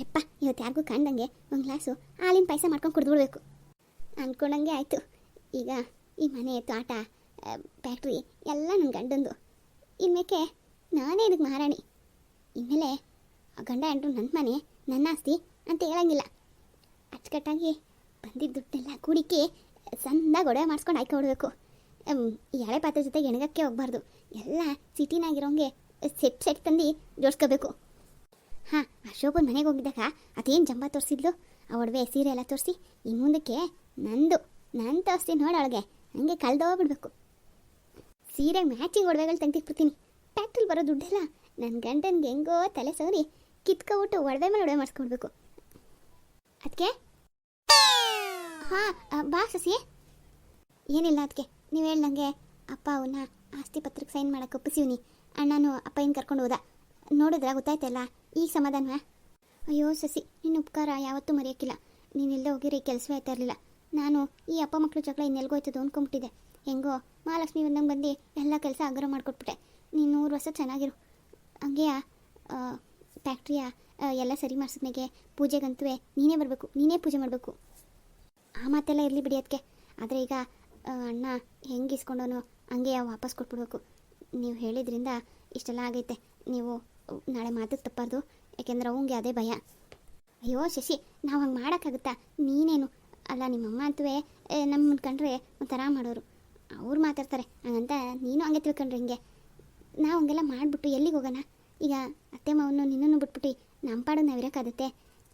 ಯಪ್ಪ, ಇವತ್ತು ಯಾರಿಗೂ ಕಾಣ್ದಂಗೆ ಒಂದು ಗ್ಲಾಸು ಹಾಲಿನ ಪಾಯಸ ಮಾಡ್ಕೊಂಡು ಕುಡಿದ್ಬಿಡ್ಬೇಕು. ಅಂದ್ಕೊಂಡಂಗೆ ಆಯಿತು. ಈಗ ಈ ಮನೆ ತೋಟ ಫ್ಯಾಕ್ಟ್ರಿ ಎಲ್ಲ ನನ್ನ ಗಂಡಂದು. ಇನ್ಮೇಕೆ ನಾನೇ ಇದಕ್ಕೆ ಮಹಾರಾಣಿ. ಇನ್ಮೇಲೆ ಆ ಗಂಡ ಅಂಟು ನನ್ನ ಮನೆ ನನ್ನ ಆಸ್ತಿ ಅಂತ ಹೇಳಂಗಿಲ್ಲ. ಅಚ್ಚುಕಟ್ಟಾಗಿ ಬಂದಿದ್ದ ದುಡ್ಡೆಲ್ಲ ಕೂಡಿಕೆ ಸಣ್ಣದಾಗಿ ಗೊಡೆ ಮಾಡಿಸ್ಕೊಂಡು ಹಾಕೊಡ್ಬೇಕು ಈ ಹಳೆ ಪಾತ್ರೆ ಜೊತೆಗೆ ಎಣಗಕ್ಕೆ ಹೋಗ್ಬಾರ್ದು. ಎಲ್ಲ ಸಿಟಿನಾಗಿರೋಂಗೆ ಸೆಟ್ ಸೆಟ್ ತಂದು ಜೋಡಿಸ್ಕೋಬೇಕು. ಹಾಂ, ಅಶೋಕನ ಮನೆಗೆ ಹೋಗಿದ್ದಾಗ ಅದೇನು ಜಂಬ ತೋರಿಸಿದ್ಲು? ಆ ಒಡವೆ ಸೀರೆ ಎಲ್ಲ ತೋರಿಸಿ ಇನ್ನು ಮುಂದಕ್ಕೆ ನಂದು, ನಾನು ತೋರಿಸ್ತೀನಿ ನೋಡಿ ಅವಳಿಗೆ. ಹಂಗೆ ಕಳ್ದೋಗ್ಬಿಡ್ಬೇಕು ಸೀರೆ ಮ್ಯಾಚಿಂಗ್ ಒಡವೆಗಳು ತೆಗ್ದಿಟ್ಬಿಡ್ತೀನಿ. ಫ್ಯಾಕ್ಟ್ರಿಲಿ ಬರೋ ದುಡ್ಡೆಲ್ಲ ನನ್ನ ಗಂಡನಿಗೆ ಹೆಂಗೋ ತಲೆ ಸೋರಿ ಕಿತ್ಕೊಬಿಟ್ಟು ಒಡವೆ ಮೇಲೆ ಒಡವೆ ಮಾಡಿಸ್ಕೊಡ್ಬೇಕು. ಅದಕ್ಕೆ ಹಾಂ ಬಾ ಸಸಿ. ಏನಿಲ್ಲ ಅದಕ್ಕೆ ನೀವು ಹೇಳ್ದಂಗೆ ಅಪ್ಪ ಅವನ್ನ ಆಸ್ತಿ ಪತ್ರಕ್ಕೆ ಸೈನ್ ಮಾಡಕ್ಕೆ ಒಪ್ಪಿಸಿವ್ನಿ. ಅಣ್ಣನು ಅಪ್ಪ ಏನು ಕರ್ಕೊಂಡು ಹೋದ. ನೋಡಿದ್ರೆ, ಗೊತ್ತಾಯ್ತಲ್ಲ? ಈಗ ಸಮಾಧಾನವಾ? ಅಯ್ಯೋ, ಸಸಿ, ನಿನ್ನ ಉಪಕಾರ ಯಾವತ್ತೂ ಮರೆಯೋಕ್ಕಿಲ್ಲ. ನೀನೆಲ್ಲ ಹೋಗಿರಿ, ಕೆಲಸವೇ ಆಯ್ತಾ ಇರಲಿಲ್ಲ. ನಾನು ಈ ಅಪ್ಪ ಮಕ್ಕಳು ಜಗಳ ಇನ್ನೆಲ್ಗೋಯ್ತದ ಅಂದ್ಕೊಂಬಿಟ್ಟಿದೆ ಹೆಂಗೋ, ಮಹಾಲಕ್ಷ್ಮಿ ಬಂದಂಗೆ ಬಂದು ಎಲ್ಲ ಕೆಲಸ ಅಗ್ರ ಮಾಡಿಕೊಟ್ಬಿಟ್ಟೆ. ನೀನು ನೂರು ವರ್ಷ ಚೆನ್ನಾಗಿರು. ಹಂಗೆ ಫ್ಯಾಕ್ಟ್ರಿಯ ಎಲ್ಲ ಸರಿ ಮಾಡಿಸಿದ್ಮೇಗೆ ಪೂಜೆಗಂತೂ ನೀನೇ ಬರಬೇಕು, ನೀನೇ ಪೂಜೆ ಮಾಡಬೇಕು. ಆ ಮಾತೆಲ್ಲ ಇರಲಿ ಬಿಡಿ ಅದಕ್ಕೆ ಆದರೆ ಈಗ ಅಣ್ಣ ಹೆಂಗೆ ಇಸ್ಕೊಂಡೋನು ಹಂಗೆ ವಾಪಸ್ ಕೊಟ್ಬಿಡ್ಬೇಕು. ನೀವು ಹೇಳಿದ್ರಿಂದ ಇಷ್ಟೆಲ್ಲ ಆಗೈತೆ. ನೀವು ನಾಳೆ ಮಾತಿಗೆ ತಪ್ಪಾರ್ದು ಯಾಕೆಂದ್ರೆ ಅವಂಗೆ ಅದೇ ಭಯ. ಅಯ್ಯೋ ಶಶಿ, ನಾವು ಹಂಗೆ ಮಾಡೋಕ್ಕಾಗುತ್ತಾ? ನೀನೇನು? ಅಲ್ಲ, ನಿಮ್ಮಮ್ಮ ಅಂತೂ ನಮ್ಮನ್ನು ಕಂಡ್ರೆ ಒಂಥರ ಮಾಡೋರು. ಅವ್ರು ಮಾತಾಡ್ತಾರೆ, ಹಂಗಂತ ನೀನು ಹಂಗೆ ತಿಳ್ಕೊಂಡ್ರೆ ಹಿಂಗೆ. ನಾವು ಹಂಗೆಲ್ಲ ಮಾಡಿಬಿಟ್ಟು ಎಲ್ಲಿಗೆ ಹೋಗೋಣ? ಈಗ ಅತ್ತೆ ಮಾವನು ನಿನ್ನನ್ನು ಬಿಟ್ಬಿಟ್ಟು ನಮ್ಮ ಪಾಡು ನಾವು ಇರೋಕ್ಕಾಗುತ್ತೆ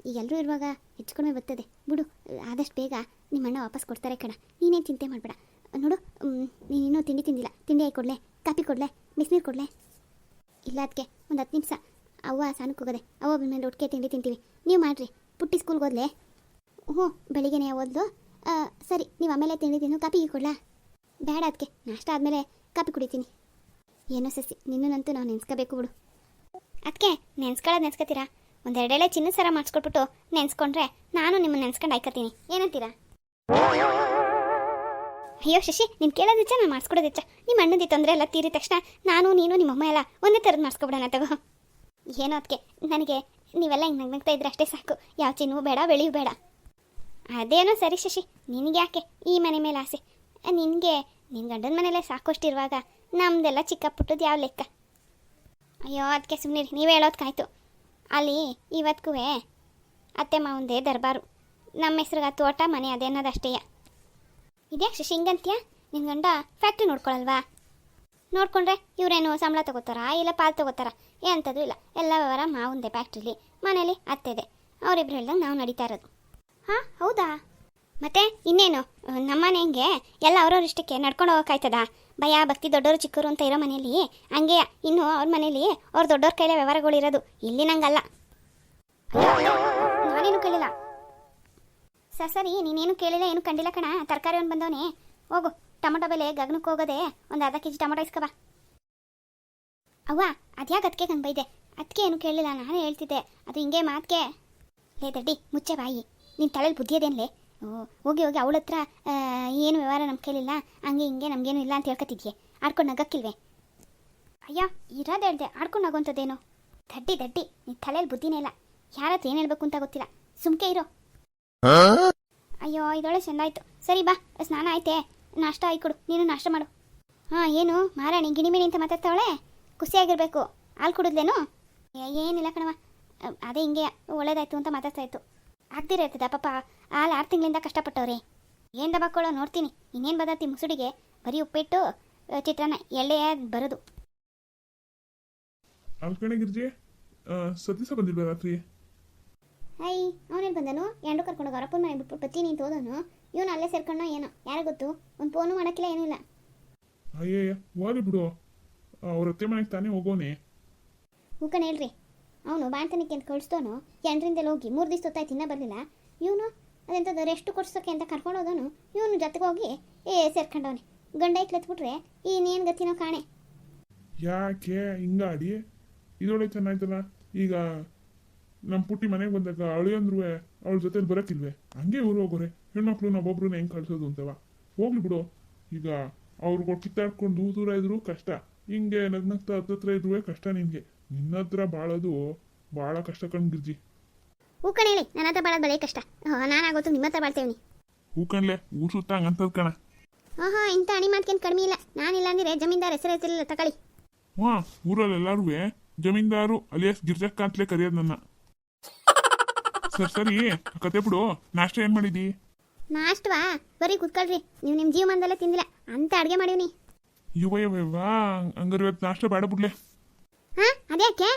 ಈಗ ಎಲ್ಲರೂ ಇರುವಾಗ ಹೆಚ್ಚು ಕಡಿಮೆ ಬರ್ತದೆ. ಬಿಡು, ಆದಷ್ಟು ಬೇಗ ನಿಮ್ಮ ಅಣ್ಣ ವಾಪಸ್ ಕೊಡ್ತಾರೆ ಕಣ. ನೀನೇನು ಚಿಂತೆ ಮಾಡಬೇಡ. ನೋಡು ನೀನಿನ್ನೂ ನೀನು ತಿಂಡಿ ತಿಂದಿಲ್ಲ. ತಿಂಡಿ ಆಗಿ ಕೊಡಲೆ, ಕಾಫಿ ಕೊಡಲೆ, ಬಿಸಿನೀರು ಕೊಡಲೆ. ಇಲ್ಲ ಅದಕ್ಕೆ ಒಂದು ಹತ್ತು ನಿಮಿಷ. ಅವ್ವ ಹೋಗೋದೆ. ಅವ್ವ ಬಂದ್ಮೇಲೆ ಒಟ್ಟಿಗೆ ತಿಂಡಿ ತಿಂತೀವಿ. ನೀವು ಮಾಡಿರಿ. ಪುಟ್ಟಿ ಸ್ಕೂಲ್ಗೆ ಹೋದ್ಲೆ? ಹ್ಞೂ, ಬೆಳಿಗ್ಗೆನೇ ಓದ್ಲು. ಸರಿ, ನೀವು ಆಮೇಲೆ ತಿಂಡಿ ತಿನ್ನು ಕಾಪಿ ಕೊಡ್ಲಾ? ಬೇಡ ಅದಕ್ಕೆ ನಾಷ್ಟ ಆದಮೇಲೆ ಕಾಪಿ ಕುಡಿತೀನಿ. ಏನೋ ಸಸಿ ನಿನ್ನಂತೂ ನಾವು ನೆನ್ಸ್ಕೋಬೇಕು ಬಿಡು. ಅದಕ್ಕೆ ನೆನ್ಸ್ಕೊಳ್ಳೋದು ನೆನ್ಸ್ಕೊತೀರಾ? ಒಂದೆರಡೆಲೆ ಚಿನ್ನ ಸರ ಮಾಡಿಸ್ಕೊಟ್ಬಿಟ್ಟು ನೆನ್ಸ್ಕೊಂಡ್ರೆ ನಾನು ನಿಮ್ಮನ್ನು ನೆನ್ಸ್ಕೊಂಡು ಆಯ್ಕತೀನಿ ಏನಂತೀರಾ? ಅಯ್ಯೋ ಶಶಿ, ನೀನು ಕೇಳೋದಿಚ್ಚ ನಾನು ಮಾಡಿಸ್ಕೊಡೋದಿಚ್ಚ ನಿಮ್ಮ ಅಣ್ಣದಿ ತೊಂದರೆ ಎಲ್ಲ ತೀರಿದ ತಕ್ಷಣ ನಾನು, ನೀನು ನಿಮ್ಮಮ್ಮ ಎಲ್ಲ ಒಂದೇ ಥರದ್ದು ಮಾಡಿಸ್ಕೊಬಿಡೋಣ ತಗೋ. ಏನೋ ಅದಕ್ಕೆ ನನಗೆ ನೀವೆಲ್ಲ ಹಿಂಗೆ ನಗ್ನಗ್ತಾ ಇದ್ರೆ ಅಷ್ಟೇ ಸಾಕು. ಯಾವ ಚಿನ್ನೂ ಬೇಡ ಬೆಳೆಯೂ ಬೇಡ. ಅದೇನೋ ಸರಿ ಶಶಿ, ನಿನಗೆ ಯಾಕೆ ಈ ಮನೆ ಮೇಲೆ ಆಸೆ? ನಿನಗೆ ನಿನ್ನ ಗಂಡನ ಮನೆಯಲ್ಲೇ ಸಾಕಷ್ಟಿರುವಾಗ ನಮ್ದೆಲ್ಲ ಚಿಕ್ಕ ಪುಟ್ಟದ್ದು ಯಾವ ಲೆಕ್ಕ? ಅಯ್ಯೋ ಅದಕ್ಕೆ ಸುಮ್ಮನೆ ನೀವೇ ಹೇಳೋದ್ಕಾಯ್ತು ಅಲ್ಲಿ ಇವತ್ತಿಗೂ ಅತ್ತೆ ಮಾವಂದೇ ದರ್ಬಾರು. ನಮ್ಮ ಹೆಸ್ರಿಗೆ ತೋಟ ಮನೆ ಅದೇ ಅನ್ನೋದಷ್ಟೇಯ ಇದ್ಯಾಕೆ ಶಶಿ ಹಿಂಗಂತ್ಯ ನಿನ್ನ ಗಂಡ ಫ್ಯಾಕ್ಟ್ರಿ ನೋಡ್ಕೊಳಲ್ವಾ? ನೋಡ್ಕೊಂಡ್ರೆ ಇವರೇನು ಸಂಬಳ ತಗೋತಾರಾ, ಇಲ್ಲ ಪಾಲ್ ತಗೋತಾರಾ? ಎಂಥದ್ದು ಇಲ್ಲ. ಎಲ್ಲ ವ್ಯವಹಾರ ಮಾವಂದೆ ಫ್ಯಾಕ್ಟ್ರಿಲಿ ಮನೇಲಿ ಅತ್ತೆದೆ ಅವರಿಬ್ರು ಹೇಳ್ದಂಗೆ ನಾವು ನಡೀತಾ ಇರೋದು. ಹಾಂ, ಹೌದಾ? ಮತ್ತೆ ಇನ್ನೇನು? ನಮ್ಮನೆ ಹೆಂಗೆ? ಎಲ್ಲ ಅವ್ರವ್ರ ಇಷ್ಟಕ್ಕೆ ನಡ್ಕೊಂಡು ಹೋಗೋಕ್ಕಾಯ್ತದಾ ಭಯ, ಭಕ್ತಿ ದೊಡ್ಡವರು ಚಿಕ್ಕವರು ಅಂತ ಇರೋ ಮನೇಲಿ, ಹಂಗೆ ಇನ್ನು ಅವ್ರ ಮನೇಲಿ ಅವ್ರ ದೊಡ್ಡವ್ರ ಕೈಲೇ ವ್ಯವಹಾರಗಳಿರೋದು. ಇಲ್ಲಿ ನಂಗಲ್ಲ. ನಾನೇನು ಕೇಳಿಲ್ಲ ಸರ್ ಸರಿ ನೀನೇನು ಕೇಳಿಲ್ಲ ಏನು ಕಂಡಿಲ್ಲ ಕಣ? ತರಕಾರಿ ಒಂದು ಬಂದವನೇ. ಹೋಗು ಟೊಮೊಟೊ ಬೆಲೆ ಗಗನಕ್ಕೆ ಹೋಗೋದೆ. ಒಂದು ಅರ್ಧ ಕೆ ಜಿ ಟೊಮೊಟೊ ಇಸ್ಕಬಾ. ಅವ್ವ ಅದ್ಯಾಕೆ ಅದಕ್ಕೆ ಕಂಗೆ ಬೈದೆ? ಅದಕ್ಕೆ ಏನು ಕೇಳಿಲ್ಲ ನಾನು ಹೇಳ್ತಿದ್ದೆ. ಅದು ಹಿಂಗೆ ಮಾತ್ಕೆ ಲೇ ದಡ್ಡಿ ಮುಚ್ಚೆ ಬಾಯಿ. ನಿನ್ನ ತಲೆಯಲ್ಲಿ ಬುದ್ಧಿ ಅದೇನ್ಲೇ? ಓ, ಹೋಗಿ ಹೋಗಿ ಅವಳ ಹತ್ರ ಏನು ವ್ಯವಹಾರ ನಮ್ಗೆ ಕೇಳಿಲ್ಲ? ಹಂಗೆ ಹಿಂಗೆ ನಮಗೇನು ಇಲ್ಲ ಅಂತ ಹೇಳ್ಕೊತಿದ್ಯೆ ಆಡ್ಕೊಂಡು ನಗಕ್ಕಿಲ್ವೇ ಅಯ್ಯ ಇರೋದು ಹೇಳ್ದೆ ಆಡ್ಕೊಂಡು ನಗೋಂಥದ್ದೇನು? ದಡ್ಡಿ ದಡ್ಡಿ ನಿನ್ನ ತಲೆಯಲ್ಲಿ ಬುದ್ಧಿನೇ ಇಲ್ಲ. ಯಾರ ಹತ್ರ ಏನು ಹೇಳ್ಬೇಕು ಅಂತ ಗೊತ್ತಿಲ್ಲ. ಸುಮ್ಕೆ ಇರೋ. ಅಯ್ಯೋ ಇದೊಳೆ ಚೆಂದಾಯ್ತು ಸರಿ, ಬಾ, ಸ್ನಾನ ಆಯ್ತೆ. ನಾಷ್ಟ ಆಯ್ಕೊಡು ನೀನು ನಾಷ್ಟ ಮಾಡು. ಹಾ, ಏನು? ಮಾರಾಣಿ ಗಿಣಿಮಿಣಿ ಅಂತ ಮಾತಾಡ್ತಾವಳೆ? ಖುಷಿಯಾಗಿರ್ಬೇಕು. ಹಾಲು ಕುಡಿದ್ಲೇನು? ಏನಿಲ್ಲ ಕಣವ ಅದೇ ಹಿಂಗೆ ಒಳ್ಳೇದಾಯ್ತು ಅಂತ ಮಾತಾಡ್ತಾ ಇತ್ತು. ಆಗ್ದಿರತ್ತದ ಪಾಪ. ಹಾಲು ಆರು ತಿಂಗಳಿಂದ ಕಷ್ಟಪಟ್ಟವ್ರಿ. ಏನು ದಬಾಕೊಳ್ಳೋ ನೋಡ್ತೀನಿ. ಇನ್ನೇನು ಬದತಿ ಮುಸುಡಿಗೆ? ಬರೀ ಉಪ್ಪಿಟ್ಟು ಚಿತ್ರಾನ್ನ, ಎಳ್ಳೆ ಬರೋದು. ಸತೀಸ ಬಂದಿರ್ಬೇಕು ರಾತ್ರಿ? ಐ ಅವನೇನು ಬಂದನು? ಎಂಡು ಕರ್ಕೊಂಡು ಅವರಪ್ಪನ ಮನೆ ಬಿಟ್ಬಿಟ್ಟು ಬತ್ತೀನಿ ಅಂತ ಹೋದನು. ಇವನು ಅಲ್ಲೇ ಸೇರ್ಕೊಂಡೋ ಏನೋ? ಯಾರು ಗೊತ್ತು? ಒಂದು ಫೋನು ಮಾಡೋಕ್ಕಿಲ್ಲ ಏನೂ ಇಲ್ಲ. ಅಯ್ಯಯ್ಯ ಬಿಡು. ಅವ್ರ ಅತ್ತೆ ಮನೆಗೆ ತಾನೇ ಹೋಗೋನೆ. ಹೇಳ್ರಿ. ಅವನು ಬಾಣ್ತನಕ್ಕೆ ಅಂತ ಕಳಿಸ್ತೋನು. ಜನರಿಂದೆಲ್ಲ ಹೋಗಿ ಮೂರು ದಿವಸ ಹೊತ್ತಾಯ್ತು ತಿನ್ನ ಬರಲಿಲ್ಲ. ಇವನು ಅದೆಂಥದ್ದು ರೆಸ್ಟ್ ಕೊಡ್ಸೋಕೆ ಅಂತ ಕರ್ಕೊಂಡು ಹೋದನು. ಇವನು ಜೊತೆಗೆ ಹೋಗಿ ಏ ಸೇರ್ಕೊಂಡವನೆ. ಗಂಡ ಇಟ್ಲತ್ಬಿಟ್ರೆ ಇನ್ನೇನು ಗತಿನೋ ಕಾಣೆ. ಯಾಕೆ ಹಿಂಗಾಡಿ? ಇದೊಳ್ಳೆ ಚೆನ್ನಾಯ್ತಲ್ಲ. ಈಗ ನಮ್ಮ ಪುಟ್ಟಿ ಮನೆಗೆ ಬಂದಾಗ ಅಳಿಯಂದ್ರು ಅವಳ ಜೊತೆ ಬರಕ್ಕಿಲ್ವೇ. ಹಂಗೆ ಊರು ಹೋಗೋರೆ. ಹೆಣ್ಮಕ್ಳು ಒಬ್ಬೊಬ್ರನ್ನ ಹೆಂಗೆ ಕಳ್ಸೋದು ಅಂತವ. ಹೋಗ್ಲಿ ಬಿಡು. ಈಗ ಅವ್ರುಗಳು ಕಿತ್ತಾಡ್ಕೊಂಡು ದೂರ ದೂರ ಇದ್ರು ಕಷ್ಟ. ಹಿಂಗೆ ನಗ್ನಗ್ತಾ ಹತ್ತತ್ರ ಇದ್ರೂ ಕಷ್ಟ ನಿನ್ಗೆ. ನಿನ್ನ ಹತ್ರ ಬಾಳೋದು ಭಾಳ ಕಷ್ಟ ಕಣ್ ಗಿರ್ಜಿ. ಹೂ ಕಣ ಹೇಳಿ. ನನ್ನ ಹತ್ರ ಬಾಳೋದು ಬಳೆ ಕಷ್ಟ. ನಾನು ಆಗೋತು ನಿಮ್ಮ ಹತ್ರ ಬಾಳ್ತೇವೆ ಹೂ ಕಣ್ಲೆ ಊರ್ ಸುತ್ತ ಹಂಗಂತದ್ ಕಣ. ಓಹೋ ಇಂಥ ಅಣಿ ಮಾತ್ಕೇನು ಕಡಿಮೆ ಇಲ್ಲ. ನಾನಿಲ್ಲ ಅಂದ್ರೆ ಜಮೀನ್ದಾರ್ ಹೆಸರು ಹೆಸರಿಲ್ಲ ತಗೊಳ್ಳಿ ಹಾ ಊರಲ್ಲಿ ಎಲ್ಲಾರು ಜಮೀನ್ದಾರು ಅಲಿಯಾಸ್ ಗಿರ್ಜಕ್ಕ ಅಂತಲೇ ಕರೆಯೋದು ನನ್ನ. ಸರ್ ಸರಿ. ಕತೆ ಬಿಡು. ನಾಷ್ಟ ಏನ್ ಮಾಡಿದಿ? ನಾಷ್ಟವಾ? ಬರೀ ಕುತ್ಕೊಳ್ರಿ. ನೀವು ನಿಮ್ಮ ಜೀವಮಾನದಲ್ಲೇ ತಿಂದಿಲ್ಲ. ಅಂತ ಅಡುಗೆ ಮಾಡೀವ್ನಿ ಇವ ಇವ ಹಂಗಾರೆ ಇವತ್ತು ನಾಷ್ಟ ಬೇಡ ಬಿಡ್ಲೆ. ಹಾಂ? ಅದ್ಯಾಕೆ?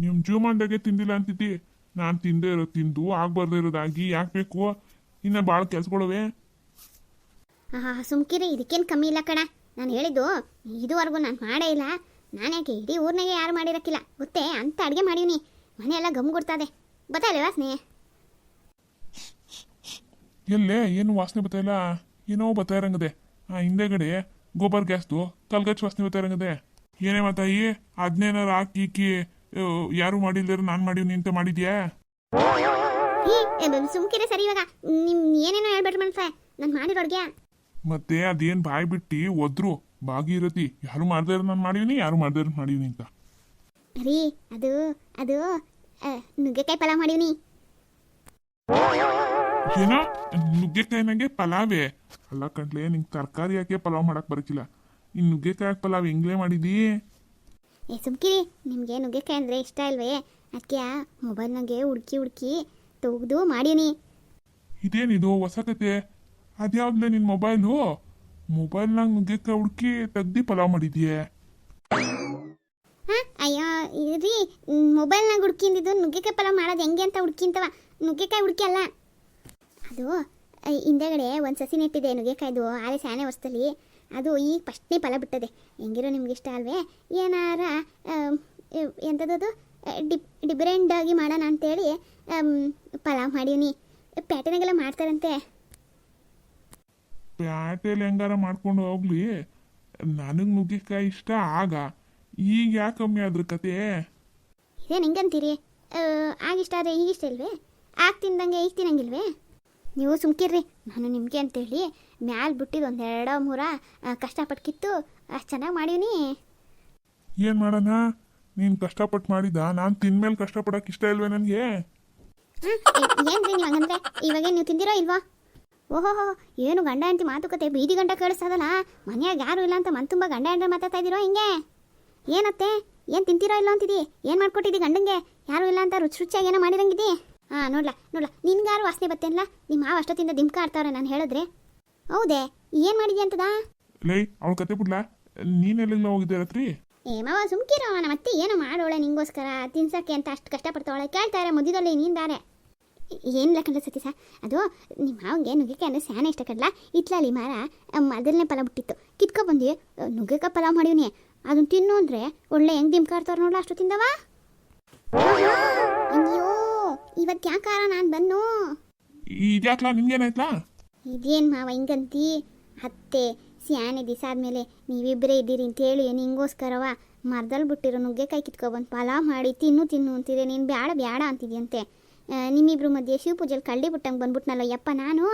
ನಿಮ್ಮ ಜೀವಮಾನದಾಗೆ ತಿಂದಿಲ್ಲ ಅಂತಿದ್ದಿ. ನಾನು ತಿಂದೇ ಇರೋ ತಿಂದು ಆಗ್ಬಾರ್ದು ಇರೋದಾಗಿ ಯಾಕೆ ಬೇಕು? ಇನ್ನು ಭಾಳ ಕೆಲ್ಸಗಳವೆ. ಆಹಾ ಸುಮ್ಕಿರಿ. ಇದಕ್ಕೇನು ಕಮ್ಮಿ ಇಲ್ಲ ಕಣ. ನಾನು ಹೇಳಿದ್ದು ಇದುವರೆಗೂ ನಾನು ಮಾಡೇ ಇಲ್ಲ. ನಾನು ಯಾಕೆ ಇಡೀ ಊರ್ನಾಗೆ ಯಾರು ಮಾಡಿರಕ್ಕಿಲ್ಲ. ಗೊತ್ತೇ? ಅಂತ ಅಡುಗೆ ಮಾಡೀವ್ನಿ ಮನೆ ಎಲ್ಲ ಗಮ್ ಕೊಡ್ತದೆ ಗೊತ್ತಾಯಿಲ್ಲ ವಾಸನೆ? ಎಲ್ಲೆ ಏನು ವಾಸನೆ ಬತಾಯಿಲ್ಲ ಏನೋ ಬರ್ತಾ ಇರಂಗದೆ. ಆ ಹಿಂದೆಗಡೆ ಗೋಬರ್ ಗ್ಯಾಸ್ದು ಕಲ್ಗಚ್ಚು ವಾಸನೆ ಬರ್ತಾ ಇರಂಗದೆ. ಏನೇ ಮಾತಾಯಿ ಅದನ್ನೇನಾರು ಹಾಕಿ ಇಕ್ಕಿ ಆ, ಯಾರು ಮಾಡಿಲ್ದಾರ ನಾನು ಮಾಡೀನಿ ಅಂತ ಮಾಡಿದ್ಯಾ? ಸುಮ್ಕಿರಿ ಸರಿ ಇವಾಗ. ನಿಮ್ ಏನೇನೋ ಹೇಳ್ಬೇಡ್ರಿ ಮನ್ಸ ನಾನು ಮತ್ತೆ ಅದೇನ್ ಬಾಯ್ ಬಿಟ್ಟು ಒದ್ರು ಬಾಗಿ ಇರತಿ. ಯಾರು ಮಾಡ್ದಾರ ನಾನು ಮಾಡೀನಿ ಯಾರು ಮಾಡ್ದೇ ಇರೋ ಅಂತ. ರೀ ಅದು ಅದು ನುಗ್ಗೆಕಾಯಿ ಪಲಾವ್ ಮಾಡೀವ್ನಿ. ಏನೋ ನುಗ್ಗೆಕಾಯಿನಾಗೆ ಪಲಾವೇ. ಅಲ್ಲ ಕಣ್ಲೆ ನಿಂಗೆ ತರಕಾರಿ ಯಾಕೆ ಪಲಾವ್ ಮಾಡಕ್ ಬರಕಿಲ್ಲ ಈ ನುಗ್ಗೆಕಾಯಿ ಪಲಾವ್ ಹೆಂಗ್ಲೇ ಮಾಡಿದಿ? ಏ ಸುಮ್ಕಿರಿ. ನಿಮಗೆ ನುಗ್ಗೆಕಾಯಿ ಅಂದ್ರೆ ಇಷ್ಟ ಇಲ್ವೇ? ಅದಕ್ಕೆ ಮೊಬೈಲ್ನಾಗೆ ಹುಡುಕಿ ಹುಡುಕಿ ತೆಗ್ದು ಮಾಡೀನಿ ಇದೇನಿದು ಹೊಸ ಕತೆ? ಅದ್ಯಾವ್ದ್ಲೆ ನಿನ್ನ ಮೊಬೈಲು? ಮೊಬೈಲ್ನಾಗ ನುಗ್ಗೆಕಾಯಿ ಹುಡುಕಿ ತೆಗ್ದು ಪಲಾವ್ ಮಾಡಿದ್ಯೆ? ಅಯ್ಯೋ ರೀ ಮೊಬೈಲ್ನಾಗ ಹುಡ್ಕಿಂದಿದ್ದು ನುಗ್ಗೆಕಾಯಿ ಪಲಾವ್ ಮಾಡೋದು ಹೆಂಗೆ ಅಂತ ಹುಡ್ಕಿಂತವ. ನುಗ್ಗೆಕಾಯಿ ಹುಡ್ಕಿಯಲ್ಲ ಅದು ಹಿಂದೆಗಡೆ ಒಂದು ಸಸಿ ನೆಟ್ಟಿದೆ ನುಗ್ಗೆಕಾಯ್ದು ಆಲೆ ಸ್ಯಾನೆ ವರ್ಷದಲ್ಲಿ. ಅದು ಈಗ ಫಸ್ಟ್ನೇ ಫಲ ಬಿಟ್ಟದೆ. ಹೆಂಗಿರೋ ನಿಮ್ಗೆ ಇಷ್ಟ ಅಲ್ವೇ? ಏನಾರ ಎಂಥದ್ದು ಡಿಪ್, ಡಿಫ್ರೆಂಟ್ ಆಗಿ ಮಾಡೋಣ ಅಂತೇಳಿ ಪಲಾವ್ ಮಾಡೀನಿ ಪ್ಯಾಟರ್ನಾಗೆಲ್ಲ ಮಾಡ್ತಾರಂತೆ. ಪ್ಯಾಟೆಲ್ ಹೆಂಗಾರ ಮಾಡ್ಕೊಂಡು ಹೋಗ್ಲಿ. ನನಗೆ ನುಗ್ಗೆಕಾಯಿ ಇಷ್ಟ ಆಗ. ಈಗ ಯಾಕೆ ಕಮ್ಮಿ ಆದ್ರ ಕತೆ ಏನು ಹಿಂಗಂತೀರಿ ಆಗಿಷ್ಟ ಆದರೆ ಈಗಿಷ್ಟ ಇಲ್ವೇ? ಆಗ ತಿಂದಂಗೆ ಈಗ ತಿನ್ನಂಗಿಲ್ವೇ? ನೀವು ಸುಮ್ಕಿರ್ರಿ. ನಾನು ನಿಮಗೆ ಅಂತೇಳಿ ಮ್ಯಾಲೆ ಬಿಟ್ಟಿದ್ದು ಒಂದು ಎರಡೋ ಮೂರ ಕಷ್ಟಪಟ್ಟು ಕಿತ್ತು ಅಷ್ಟು ಚೆನ್ನಾಗಿ ಮಾಡೀನಿ ಏನ್ ಮಾಡೋಣ? ನೀನು ಕಷ್ಟಪಟ್ಟು ಮಾಡಿದ ನಾನು ತಿಂದ್ಮೇಲೆ ಕಷ್ಟಪಡೋಕೆ ಇಷ್ಟ ಇಲ್ವೇ ನನಗೆ? ಏನು ರೀ ನೀವು ಹಂಗಂದ್ರೆ? ಇವಾಗ ನೀವು ತಿಂದಿರೋ ಇಲ್ವಾ? ಓಹೋ ಏನು ಗಂಡ ಹೆಂಡತಿ ಮಾತುಕತೆ ಬೀದಿ ಗಂಡ ಕೇಳಿಸ್ತದಲ್ಲ ಮನೆಯಾಗ ಯಾರು ಇಲ್ಲ ಅಂತ ಮನ್ ತುಂಬ ಗಂಡ ಹೆಂಡ್ರೆ ಮಾತಾಡ್ತಾ ಇದ್ದೀರೋ ಹಿಂಗೆ? ಏನತ್ತೆ? ಏನು ತಿಂತೀರೋ ಇಲ್ಲ ಅಂತಿದಿ? ಏನು ಮಾಡ್ಕೊಟ್ಟಿದ್ದಿ ಗಂಡಂಗೆ? ಯಾರು ಇಲ್ಲ ಅಂತ ರುಚಿ ರುಚಿಯಾಗಿ ಏನೋ ಮಾಡಿರಂಗಿದಿ ಹಾಂ ನೋಡ್ಲಾ ನೋಡ್ಲಾ. ನಿನ್ಗಾರು ವಾಸನೆ ಬತ್ತೇನಲ್ಲ ನಿಮ್ಮ ಮಾವ ಅಷ್ಟೊತ್ತಿಂದ ದಿಮ್ಕ ಆಡ್ತಾವ್ರೆ ನಾನು ಹೇಳಿದ್ರೆ. ಹೌದೇ? ಏನು ಮಾಡಿದ್ಯಾ ಅಂತದಾ? ಲೈ ಅವಳ ಕತೆ ಬಿಡ್ಲಾ? ನೀನೆಲ್ಲ ಹೋಗಿದ್ದೆ ರಾತ್ರಿ? ಏ ಮಾವ ಸುಮ್ಕಿರೋ. ನಮ್ಮ ಅತ್ತೆ ಏನೋ ಮಾಡೋಳೆ ನಿಂಗೋಸ್ಕರ. ತಿನ್ಸಕ್ಕೆ ಅಂತ ಅಷ್ಟು ಕಷ್ಟಪಡ್ತಾವಳೆ. ಕೇಳ್ತಾರೆ ನೀನು ನೀಂದಾರೆ ಏನಿಲ್ಲ ಕಂಡ ಸತೀಸ ಅದು ನಿಮ್ಮ ಮಾವಂಗೆ ನುಗ್ಗೆಕಾಯಿ ಅಂದರೆ ಸ್ಯಾನ ಇಷ್ಟ ಕಡ್ಲ ಇತ್ಲಲ್ಲಿ ಮಾರ ಮೊದಲನೇ ಪಲಾವ್ ಬಿಟ್ಟಿತ್ತು ಕಿತ್ಕೊ ಬಂದು ನುಗ್ಗೆಕಾಯಿ ಪಲಾವ್ ಮಾಡೀವ್ನಿ. ಅದನ್ನ ತಿನ್ನು ಅಂದರೆ ಒಳ್ಳೆ ಹೆಂಗೆ ದಿಮ್ಕಾಡ್ತಾರ ನೋಡ್ಲ? ಅಷ್ಟು ತಿಂದವ? ಅಯ್ಯೋ ಇವತ್ತು ಯಾಕಾರ ನಾನು ಬನ್ನು? ಇದ್ಯಾಕ್ಲಾ? ನಿಮ್ಗೇನಾಯ್ತಾ ಇದೇನು ಮಾವ ಹಿಂಗಂತಿ? ಅತ್ತೆ ಸ್ಯಾನೆ ದಿವಸ ಆದಮೇಲೆ ನೀವಿಬ್ಬರೇ ಇದ್ದೀರಿ ಅಂತೇಳಿ ನಿಂಗೋಸ್ಕರವ ಮರದಲ್ಲಿ ಬಿಟ್ಟಿರೋ ನುಗ್ಗೆಕಾಯಿ ಕಿತ್ಕೊಬಂದು ಪಲಾವ್ ಮಾಡಿ ತಿನ್ನು ತಿನ್ನು ಅಂತಿದೆ. ನೀನು ಬ್ಯಾಡ ಬ್ಯಾಡ ಅಂತಿದ್ಯಂತೆ. ನಿಮ್ಮಿಬ್ರು ಮಧ್ಯೆ ಶಿವ ಪೂಜೆಲಿ ಕಳ್ಳಿ ಬಿಟ್ಟಂಗೆ ಬಂದ್ಬಿಟ್ನಲ್ಲ ಯಪ್ಪ ನಾನು?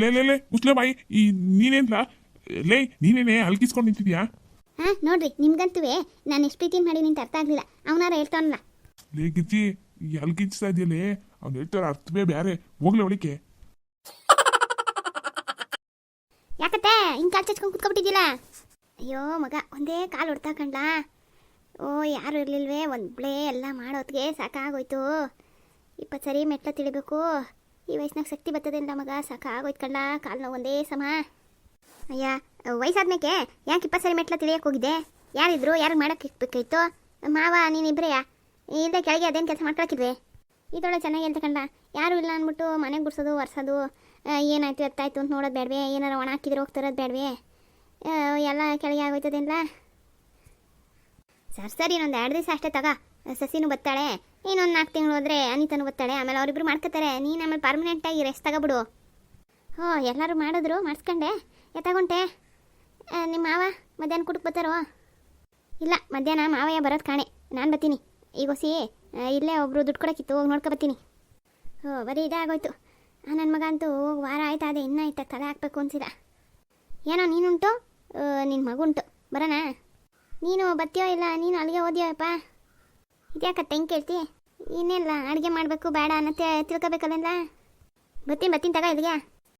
ಲೇ ಲೇ ಲೇ ಮುಸ್ಲೆ ಬಾಯಿ ಈ ನೀನೇನ್ಲ? ಲೇ ನೀನೇನೆ ಅಲ್ಕಿಸ್ಕೊಂಡು ನಿಂತಿದ್ಯಾ? ಹಾಂ ನೋಡ್ರಿ ನಿಮ್ಗಂತೂ ನಾನು ಎಷ್ಟು ಪ್ರೀತಿ ಮಾಡಿ ನಿಂತ ಅರ್ಥ ಆಗಲಿಲ್ಲ. ಅವನಾರ ಹೇಳ್ತಾನಲ್ಲ. ಲೇ ಗಿಜ್ಜಿ ಎಲ್ಕಿಚ್ತಾ ಇದೆಯಲ್ಲೇ ಅವ್ನು ಹೇಳ್ತಾರ ಅರ್ಥವೇ ಬೇರೆ ಹೋಗ್ಲಿ ಒಳಿಕೆ. ಯಾಕತ್ತೆ ಹಿಂಗೆ ಕಾಲ್ ಚಚ್ಕೊಂಡು ಕುತ್ಕೊಬಿಟ್ಟಿದ್ದಿಲ್ಲ ಅಯ್ಯೋ ಮಗ ಒಂದೇ ಕಾಲು ಹೊಡ್ತಾ ಕಂಡ್ಲ? ಓ ಯಾರು ಇರಲಿಲ್ವೇ? ಒಂದ್ಬ್ಳೇ ಎಲ್ಲ ಮಾಡೋತ್ಗೆ ಸಾಕಾಗೋಯ್ತು. ಇಪ್ಪತ್ತು ಸರಿ ಮೆಟ್ಲ ತಿಳಿಬೇಕು. ಈ ವಯಸ್ಸಿನಾಗ ಶಕ್ತಿ ಬರ್ತದೇನ್ರ ಮಗ? ಸಾಕಾಗೋಯ್ತು ಕಂಡ್ಲ? ಕಾಲು ನೋವು ಒಂದೇ ಸಮ. ಅಯ್ಯ, ವಯಸ್ಸಾದ್ಮೇಕೆ ಯಾಕೆ ಇಪ್ಪತ್ತು ಸರಿ ಮೆಟ್ಲ ತಿಳಿಯಕ್ಕೆ ಹೋಗಿದ್ದೆ? ಯಾರಿದ್ರು ಯಾರು ಮಾಡಕ್ಕೆ ಇಕ್ಬೇಕಾಯ್ತು ಮಾವ, ನೀನು ನೀನಿಬ್ರೆಯಾ ಇಲ್ಲದೆ ಕೆಳಗೆ ಅದೇನು ಕೆಲಸ ಮಾಡ್ಕೊಳಕ್ಕಿದ್ವಿ ಇದೊಳಗೆ ಚೆನ್ನಾಗಿ ಅಂತ ಕಂಡ ಯಾರು ಇಲ್ಲ ಅಂದ್ಬಿಟ್ಟು ಮನೆಗೆ ಗುಡ್ಸೋದು ಒರೆಸೋದು ಏನಾಯ್ತು, ಎತ್ತಾಯ್ತು ಅಂತ ನೋಡೋದು ಬೇಡವೆ, ಏನಾರು ಒಣ ಹಾಕಿದ್ರೆ ಹೋಗ್ತಿರೋದು ಬೇಡವೆ. ಎಲ್ಲ ಕೆಳಗೆ ಆಗೋಯ್ತದೇನಿಲ್ಲ ಸರ್, ಸರಿ, ಇನ್ನೊಂದು ಎರಡು ದಿವಸ ಅಷ್ಟೇ ತಗ. ಸಸಿನೂ ಬತ್ತಾಳೆ. ಇನ್ನೊಂದು ನಾಲ್ಕು ತಿಂಗಳು ಹೋದರೆ ಅನಿತನೂ ಬತ್ತಾಳೆ. ಆಮೇಲೆ ಅವರಿಬ್ಬರು ಮಾಡ್ಕೋತಾರೆ. ನೀನು ಆಮೇಲೆ ಪರ್ಮನೆಂಟಾಗಿ ರೆಸ್ಟ್ ತಗೊಬಿಡು ಹೋ, ಎಲ್ಲರೂ ಮಾಡಿದ್ರು, ಮಾಡಿಸ್ಕೊಂಡೆ. ಎತ್ತಾಗೊಂಟೆ ನಿಮ್ಮ ಮಾವ ಮಧ್ಯಾಹ್ನ ಕುಟಕ್ಕೆ ಬರ್ತಾರೋ? ಇಲ್ಲ, ಮಧ್ಯಾಹ್ನ ಮಾವಯ್ಯ ಬರೋದು ಕಾಣೆ. ನಾನು ಬರ್ತೀನಿ. ಈಗ ಹೊಸಿ ಇಲ್ಲೇ ಒಬ್ಬರು ದುಡ್ಡು ಕೊಡೋಕ್ಕಿತ್ತು ಹೋಗಿ ನೋಡ್ಕೊ ಬರ್ತೀನಿ. ಓ, ಬರೀ ಇದಾಗೋಯ್ತು ನನ್ನ ಮಗ ಅಂತೂ ವಾರ ಆಯ್ತಾ ಅದೇ, ಇನ್ನೂ ಆಯ್ತಾ ತಲೆ ಹಾಕ್ಬೇಕು ಅನ್ಸಿದ ಏನೋ ನೀನುಂಟು? ನಿನ್ನ ಮಗುಂಟು. ಬರೋಣ ನೀನು ಬರ್ತೀಯೋ ಇಲ್ಲ, ನೀನು ಅಲ್ಲಿಗೆ ಓದಿಯೋಯಪ್ಪ ಇದ್ಯಾಕತ್ತೆ ಹೆಂಗೆ ಕೇಳ್ತಿ? ಇನ್ನೆಲ್ಲ ಅಡುಗೆ ಮಾಡಬೇಕು, ಬೇಡ ಅನ್ನತ್ತೆ ತಿಳ್ಕೊಬೇಕಲ್ಲ ಬರ್ತೀನಿ ಬರ್ತೀನಿ ತಗ ಇಲ್ಲಿಗೆ.